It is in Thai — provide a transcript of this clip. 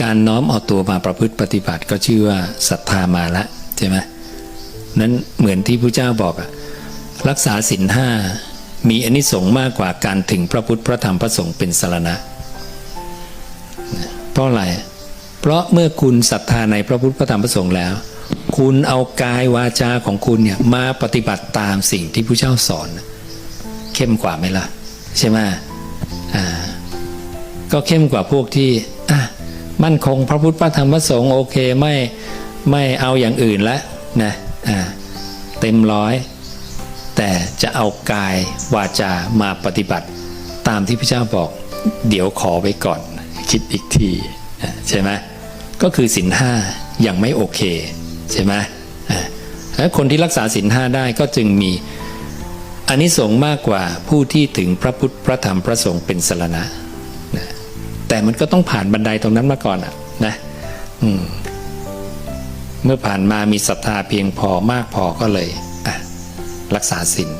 การน้อมเอาตัวมาประพฤติปฏิบัติก็ชื่อว่าศรัทธามาละใช่ไหมนั้นเหมือนที่พระเจ้าบอกอะรักษาศีลห้ามีอนิสงส์มากกว่าการถึงพระพุทธพระธรรมพระสงฆ์เป็นสารณะ เพราะอะไร เพราะเมื่อคุณศรัทธาในพระพุทธพระธรรมพระสงฆ์แล้ว คุณเอากายวาจาของคุณเนี่ยมาปฏิบัติตามสิ่งที่พระเจ้าสอน เข้มกว่าไหมล่ะ ใช่ไหมอ่าก็เข้มกว่าพวกที่ มั่นคงพระพุทธพระธรรมพระสงฆ์โอเคไม่ไม่เอาอย่างอื่นแล้วนะอ่าเต็มร้อย แต่จะเอากายวาจามาปฏิบัติ ตามที่พระเจ้าบอก เดี๋ยวขอไว้ก่อน คิดอีกทีใช่ไหมก็คือสินห้ายังไม่โอเค ใช่ไหมอะแล้วคนที่รักษาสินห้าได้ก็จึงมีอานิสงส์มากกว่าผู้ที่ถึงพระพุทธพระธรรมพระสงฆ์เป็นสรณะ แต่มันก็ต้องผ่านบันไดตรงนั้นมาก่อนอะนะอืมเมื่อผ่านมามีศรัทธาเพียงพอมากพอก็เลยอะรักษาศีล